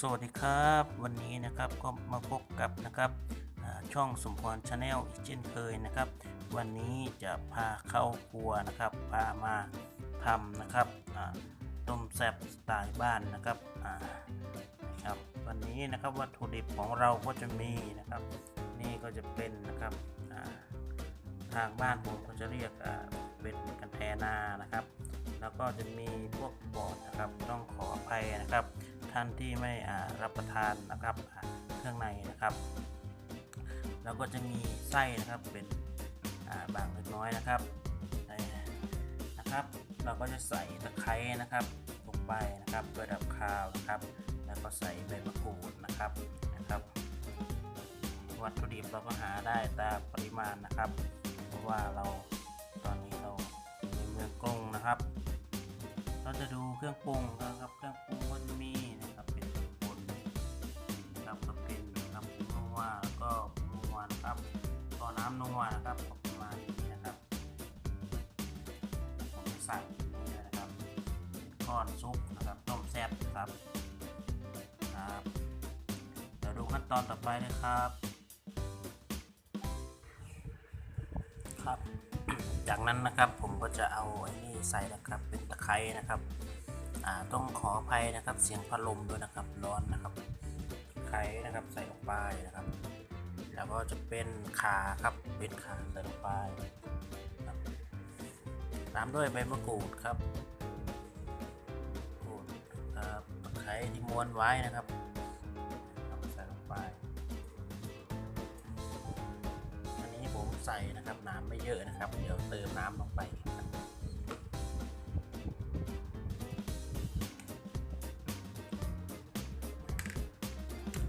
สวัสดีครับวันนี้นะครับก็มาพบกับนะครับช่องสมพรชาแนลอีกเช่นเคยนะครับ วันนี้จะพาเข้าครัวนะครับพามาทำนะครับต้มแซ่บสไตล์บ้านนะครับนะครับวันนี้นะครับวัตถุดิบของเราก็จะมีนะครับ นี่ก็จะเป็นนะครับทางบ้านผมก็จะเรียกเป็นกันแทนานะครับ แล้วก็จะมีพวกบอร์ดนะครับต้องขออภัยนะครับ ท่านที่ไม่รับประทานนะครับเครื่องในนะครับแล้วก็จะมีไส้นะครับเป็นบางเล็กน้อยนะครับนะครับ เราก็จะใส่ตะไคร้นะครับลงไปนะครับเพื่อดับคาวนะครับ แล้วก็ใส่ใบมะกรูดนะครับนะครับ วัตถุดิบเราก็หาได้ตามปริมาณนะครับ เพราะว่าเราตอนนี้เราในเมืองกรุงนะครับ เราจะดูเครื่องปรุงนะครับ เครื่องปรุงก็จะมี นัวนะครับก็ประมาณนี้นะครับผมใส่นี่นะครับก้อนซุปนะครับต้มแซ่บครับครับเดี๋ยวดูขั้นตอนต่อไปเลยครับ ครับ จากนั้นนะครับผมก็จะเอาไอ้นี่ใส่นะครับเป็นตะไคร้นะครับอ่าต้องขออภัยนะครับเสียงพัดลมด้วยนะครับร้อนนะครับตะไคร้นะครับใส่ลงไปนะครับ แล้วก็จะเป็นขาครับเป็นขาใส่ลงไปครับตามด้วยใบมะกรูดครับกรูดครับตะไคร้ที่ม้วนไว้นะครับใส่ลงไป อันนี้ผมใส่นะครับน้ำไม่เยอะนะครับ เดี๋ยวเติมน้ำลงไปครับ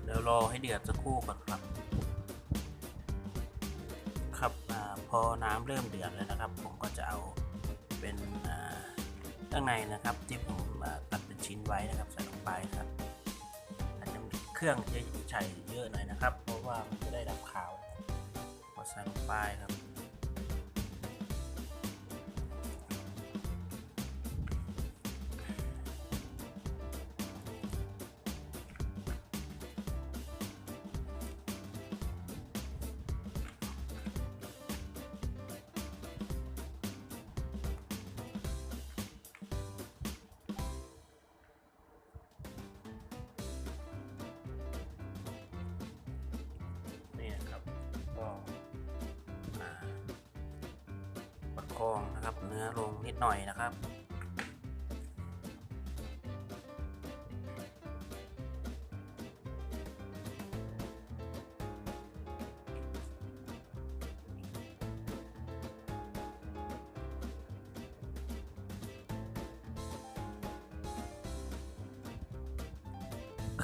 เดี๋ยวรอให้เดือดสักครู่ก่อนครับ อาพอน้ำเริ่มเดือดแล้วนะครับ ผมก็จะเอาเป็นข้างในนะครับที่ผมตัดเป็นชิ้นไว้นะครับใส่ลงไปครับอาจจะมีเครื่องจะใช้เยอะหน่อยนะครับ เพราะว่ามันจะได้ดับขาวก็ใส่ลงไปครับ องนะครับ เนื้อลงนิดหน่อยนะครับ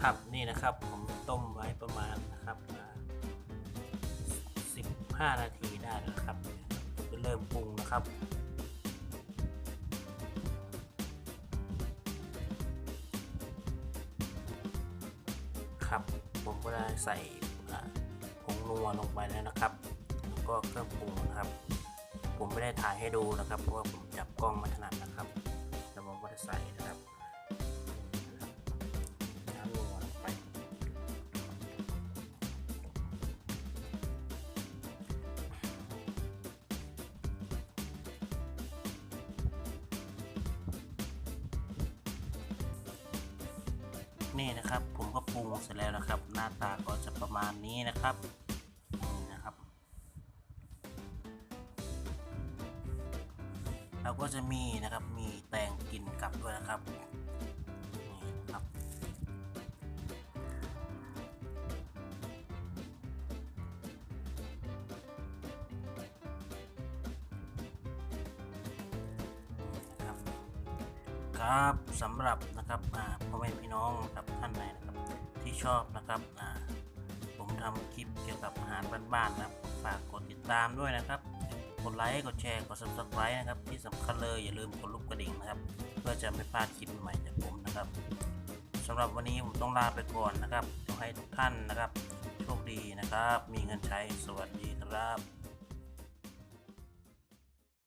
ครับนี่นะครับผมต้มไว้ประมาณนะครับ15 นาทีได้แล้วครับ ครับครับผมก็ได้ใส่ผงนัวลงไปแล้วนะครับแล้วก็เครื่องปรุงนะครับ ผมไม่ได้ถ่ายให้ดูนะครับเพราะว่าผมจับกล้องมาถนัด นี่นะครับ ผมก็ปรุงเสร็จแล้วนะครับ หน้าตาก็จะประมาณนี้นะครับนี่นะครับ เราก็จะมีนะครับมีแตงกินกลับด้วยนะครับ ครับสำหรับนะครับพ่อแม่พี่น้องนะครับท่านไหนนะครับที่ชอบนะครับผมทำคลิปเกี่ยวกับอาหารบ้านๆนะครับฝากกดติดตามด้วยนะครับกดไลค์กดแชร์กด subscribe นะครับที่สำคัญเลยอย่าลืมกดรูปกระดิ่งนะครับ เพื่อจะไม่พลาดคลิปใหม่จากผมนะครับสำหรับวันนี้ผมต้องลาไปก่อนนะครับขอให้ทุกท่านนะครับโชคดีนะครับ มีเงินใช้สวัสดีครับ